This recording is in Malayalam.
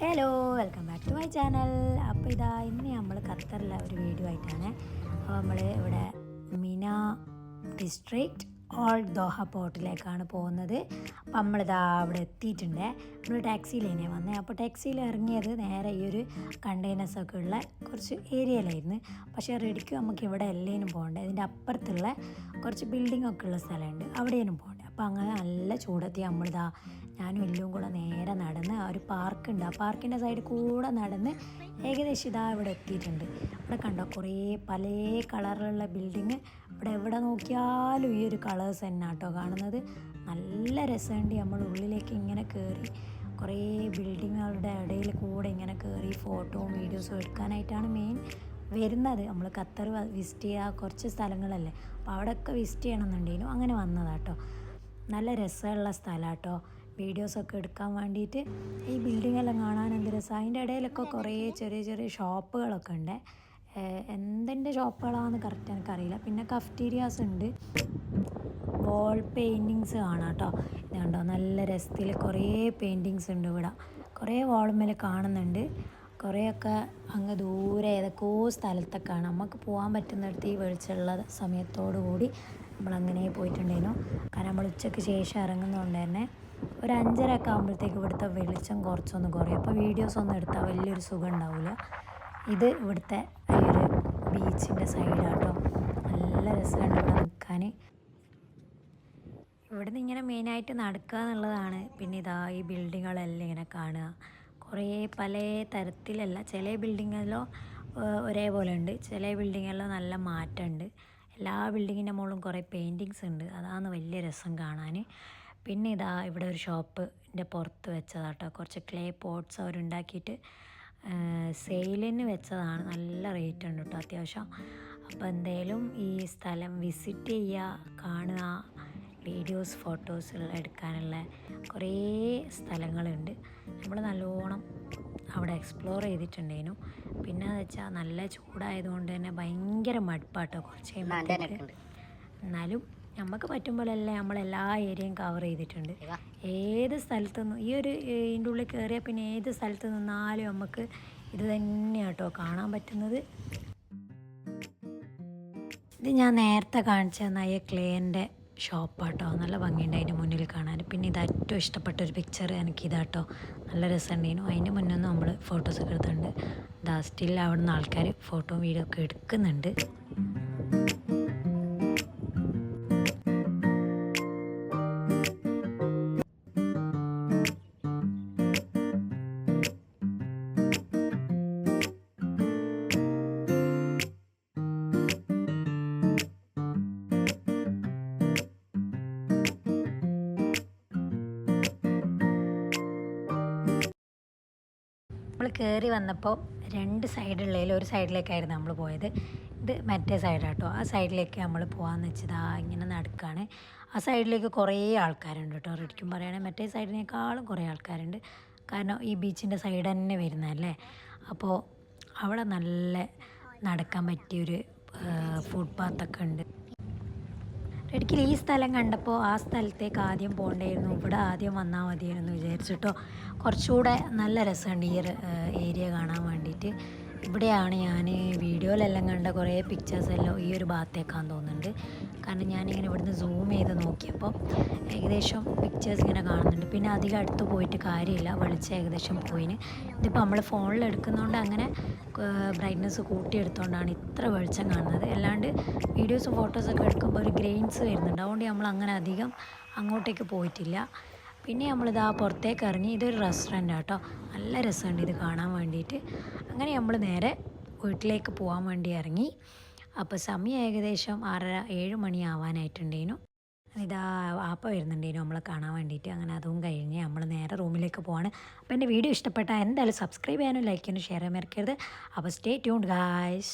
Hello welcome back to my channel അപ്പോൾ ഇതാ ഇന്ന് നമ്മൾ ഖത്തറിലെ ഒരു വീഡിയോ ആയിട്ടാണ്. അപ്പോൾ നമ്മൾ ഇവിടെ മിന ഡിസ്ട്രിക്റ്റ് ഓൾ ദോഹ പോർട്ടിലേക്കാണ് പോകുന്നത്. അപ്പോൾ നമ്മളിതാ അവിടെ എത്തിയിട്ടുണ്ട്. നമ്മൾ ടാക്സിയിലേനെ വന്നത് അപ്പോൾ ടാക്സിയിൽ ഇറങ്ങിയത് നേരെ ഈ ഒരു കണ്ടെയ്നേഴ്സൊക്കെ ഉള്ള കുറച്ച് ഏരിയയിലായിരുന്നു പക്ഷേ റെഡിക്ക് നമുക്ക് ഇവിടെ എല്ലേനും പോകണ്ടേ. ഇതിന്റെ അപ്പുറത്തുള്ള കുറച്ച് ബിൽഡിംഗ് ഒക്കെ ഉള്ള സ്ഥലമുണ്ട്. അവിടെയും പോകണ്ടേ. അപ്പോൾ അങ്ങനെ നല്ല ചൂടത്തി നമ്മളിതാ ഞാനും എല്ലാം കൂടെ നേരെ നടന്ന് ആ ഒരു പാർക്കുണ്ട്. ആ പാർക്കിന്റെ സൈഡിൽ കൂടെ നടന്ന് ഏകദേശം ഇതാ ഇവിടെ എത്തിയിട്ടുണ്ട്. ഇവിടെ കണ്ടോ കുറേ പല കളറിലുള്ള ബിൽഡിങ്. ഇവിടെ എവിടെ നോക്കിയാലും ഈ ഒരു കളേഴ്സ് തന്നെ കേട്ടോ കാണുന്നത്. നല്ല രസമുണ്ട്. നമ്മൾ ഉള്ളിലേക്ക് ഇങ്ങനെ കയറി കുറേ ബിൽഡിങ്ങുകളുടെ ഇടയിൽ കൂടെ ഇങ്ങനെ കയറി ഫോട്ടോയും വീഡിയോസും എടുക്കാനായിട്ടാണ് മെയിൻ വരുന്നത്. നമ്മൾ ഖത്തർ വിസിറ്റ് ചെയ്യുക കുറച്ച് സ്ഥലങ്ങളല്ലേ. അപ്പോൾ അവിടെയൊക്കെ വിസിറ്റ് ചെയ്യണമെന്നുണ്ടെങ്കിലും അങ്ങനെ വന്നതാട്ടോ. നല്ല രസമുള്ള സ്ഥലം കേട്ടോ വീഡിയോസൊക്കെ എടുക്കാൻ വേണ്ടിയിട്ട് ഈ ബിൽഡിംഗ് എല്ലാം കാണാൻ എന്ത് രസമാണ് അതിന്റെ ഇടയിലൊക്കെ കുറേ ചെറിയ ചെറിയ ഷോപ്പുകളൊക്കെ ഉണ്ട്. എന്തിന്റെ ഷോപ്പുകളാണെന്ന് കറക്റ്റ് എനിക്കറിയില്ല. പിന്നെ കഫ്റ്റീരിയാസ് ഉണ്ട്. വോൾ പെയിന്റിങ്സ് കാണാം കേട്ടോ ഇതുണ്ടോ? നല്ല രസത്തിൽ കുറേ പെയിന്റിങ്സ് ഉണ്ട് ഇവിടെ. കുറേ വാളുമ്മേൽ കാണുന്നുണ്ട്. കുറേയൊക്കെ അങ്ങ് ദൂരെ ഏതൊക്കെയോ സ്ഥലത്തൊക്കെയാണ്. നമുക്ക് പോകാൻ പറ്റുന്നിടത്ത് ഈ വെളിച്ചമുള്ള സമയത്തോടു കൂടി നമ്മളങ്ങനെ പോയിട്ടുണ്ടായിരുന്നു. കാരണം നമ്മൾ ഉച്ചയ്ക്ക് ശേഷം ഇറങ്ങുന്നതുകൊണ്ട് തന്നെ ഒരു അഞ്ചര ഒക്കെ ആകുമ്പോഴത്തേക്ക് ഇവിടുത്തെ വെളിച്ചം കുറച്ചൊന്ന് കുറയും. അപ്പോൾ വീഡിയോസ് ഒന്നും എടുത്താൽ വലിയൊരു സുഖം ഉണ്ടാവില്ല. ഇത് ഇവിടുത്തെ ഈ ഒരു ബീച്ചിന്റെ സൈഡാട്ടോ. നല്ല രസമുണ്ട് ഇവിടെ നിൽക്കാൻ. ഇവിടുന്ന് ഇങ്ങനെ മെയിനായിട്ട് നടക്കുക എന്നുള്ളതാണ്. പിന്നെ ഇതാ ഈ ബിൽഡിങ്ങുകളെല്ലാം ഇങ്ങനെ കാണുക. കുറേ പല തരത്തിലല്ല. ചില ബിൽഡിങ്ങിലോ ഒരേപോലെ ഉണ്ട് ചില ബിൽഡിങ്ങിലോ നല്ല മാറ്റമുണ്ട്. എല്ലാ ബിൽഡിങ്ങിന്റെ മുകളിലും കുറേ പെയിന്റിങ്സ് ഉണ്ട്. അതാണ് വലിയ രസം കാണാൻ. പിന്നെ ഇതാ ഇവിടെ ഒരു ഷോപ്പിന്റെ പുറത്ത് വെച്ചതാട്ടോ. കുറച്ച് ക്ലേ പോട്ട്സ് അവരുണ്ടാക്കിയിട്ട് സെയിലിന് വെച്ചതാണ്. നല്ല റേറ്റ് ഉണ്ട് കേട്ടോ അത്യാവശ്യം. അപ്പോൾ എന്തായാലും ഈ സ്ഥലം വിസിറ്റ് ചെയ്യുക കാണുക വീഡിയോസ് ഫോട്ടോസ് എടുക്കാനുള്ള കുറേ സ്ഥലങ്ങളുണ്ട്. നമ്മൾ നല്ലോണം അവിടെ എക്സ്പ്ലോർ ചെയ്തിട്ടുണ്ടേനു പിന്നെ എന്ന് വെച്ചാൽ നല്ല ചൂടായതുകൊണ്ട് തന്നെ ഭയങ്കര മടുപ്പാട്ടോ കുറച്ച് കഴിയുമ്പോഴത്തേക്ക്. എന്നാലും നമുക്ക് പറ്റുമ്പോഴല്ലേ നമ്മൾ എല്ലാ ഏരിയയും കവർ ചെയ്തിട്ടുണ്ട്. ഏത് സ്ഥലത്ത് നിന്ന് ഈ ഒരു ഇതിന്റെ ഉള്ളിൽ കയറിയാൽ പിന്നെ ഏത് സ്ഥലത്ത് നിന്നാലും നമുക്ക് ഇത് തന്നെയാട്ടോ കാണാൻ പറ്റുന്നത്. ഇത് ഞാൻ നേരത്തെ കാണിച്ച തന്നായ ക്ലേന്റെ ഷോപ്പാട്ടോ. നല്ല ഭംഗിയുണ്ട് അതിന്റെ മുന്നിൽ കാണാൻ. പിന്നെ ഇത് ഏറ്റവും ഇഷ്ടപ്പെട്ട ഒരു പിക്ചർ എനിക്ക് ഇതാട്ടോ. നല്ല രസമുണ്ടായിരുന്നു അതിന്റെ മുന്നേ ഒന്ന് നമ്മൾ ഫോട്ടോസൊക്കെ എടുത്തിട്ടുണ്ട്. ദാ സ്റ്റിൽ അവിടെ നിന്ന് ആൾക്കാർ ഫോട്ടോ വീഡിയോ ഒക്കെ എടുക്കുന്നുണ്ട്. കയറി വന്നപ്പോൾ രണ്ട് സൈഡുള്ളതിൽ ഒരു സൈഡിലേക്കായിരുന്നു നമ്മൾ പോയത്. ഇത് മറ്റേ സൈഡാട്ടോ. ആ സൈഡിലേക്ക് നമ്മൾ പോകാമെന്ന് വെച്ചതാ ഇങ്ങനെ നടക്കുകയാണ് ആ സൈഡിലേക്ക് കുറേ ആൾക്കാരുണ്ട് കേട്ടോ റെഡിക്കും പറയുകയാണെങ്കിൽ മറ്റേ സൈഡിനേക്കാളും കുറേ ആൾക്കാരുണ്ട്. കാരണം ഈ ബീച്ചിന്റെ സൈഡ് തന്നെ വരുന്നതല്ലേ? അപ്പോൾ അവിടെ നല്ല നടക്കാൻ പറ്റിയൊരു ഫുട്പാത്തൊക്കെ ഉണ്ട്. ഇടയ്ക്കിൽ ഈ സ്ഥലം കണ്ടപ്പോൾ ആ സ്ഥലത്തേക്ക് ആദ്യം പോകണ്ടായിരുന്നു. ഇവിടെ ആദ്യം വന്നാൽ മതിയായിരുന്നു വിചാരിച്ചിട്ടോ. കുറച്ചുകൂടെ നല്ല രസമുണ്ട് ഈ ഏരിയ കാണാൻ വേണ്ടിയിട്ട്. ഇവിടെയാണ് ഞാൻ വീഡിയോയിലെല്ലാം കണ്ട കുറേ പിക്ചേഴ്സ് എല്ലാം ഈ ഒരു ഭാഗത്തേക്കാന്ന് തോന്നുന്നുണ്ട്. കാരണം ഞാനിങ്ങനെ ഇവിടുന്ന് സൂം ചെയ്ത് നോക്കിയപ്പോൾ ഏകദേശം പിക്ചേഴ്സ് ഇങ്ങനെ കാണുന്നുണ്ട്. പിന്നെ അധികം അടുത്ത് പോയിട്ട് കാര്യമില്ല. വെളിച്ചം ഏകദേശം പോയിന്. ഇതിപ്പോൾ നമ്മൾ ഫോണിൽ എടുക്കുന്നതുകൊണ്ട് അങ്ങനെ ബ്രൈറ്റ്നസ് കൂട്ടിയെടുത്തുകൊണ്ടാണ് ഇത്ര വെളിച്ചം കാണുന്നത്. അല്ലാണ്ട് വീഡിയോസും ഫോട്ടോസൊക്കെ എടുക്കുമ്പോൾ ഒരു ഗ്രെയിൻസ് വരുന്നുണ്ട്. അതുകൊണ്ട് നമ്മൾ അങ്ങനെ അധികം അങ്ങോട്ടേക്ക് പോയിട്ടില്ല. പിന്നെ നമ്മളിതാ പുറത്തേക്ക് ഇറങ്ങി ഇതൊരു റെസ്റ്റോറന്റ് കേട്ടോ നല്ല രസമുണ്ട് ഇത് കാണാൻ വേണ്ടിയിട്ട്. അങ്ങനെ നമ്മൾ നേരെ വീട്ടിലേക്ക് പോകാൻ വേണ്ടി ഇറങ്ങി. അപ്പോൾ സമയം ഏകദേശം ആറര ഏഴ് മണി ആവാനായിട്ടുണ്ടേനു. ഇതാ ആപ്പ വരുന്നുണ്ടേനു നമ്മളെ കാണാൻ വേണ്ടിയിട്ട്. അങ്ങനെ അതും കഴിഞ്ഞ് നമ്മൾ നേരെ റൂമിലേക്ക് പോവാണ്. അപ്പോൾ എന്റെ വീഡിയോ ഇഷ്ടപ്പെട്ടാൽ എന്തായാലും സബ്സ്ക്രൈബ് ചെയ്യാനും ലൈക്ക് ചെയ്യാനും ഷെയർ ചെയ്യാൻ മറക്കരുത്. അപ്പോൾ സ്റ്റേ ട്യൂൺ ഗായ്സ്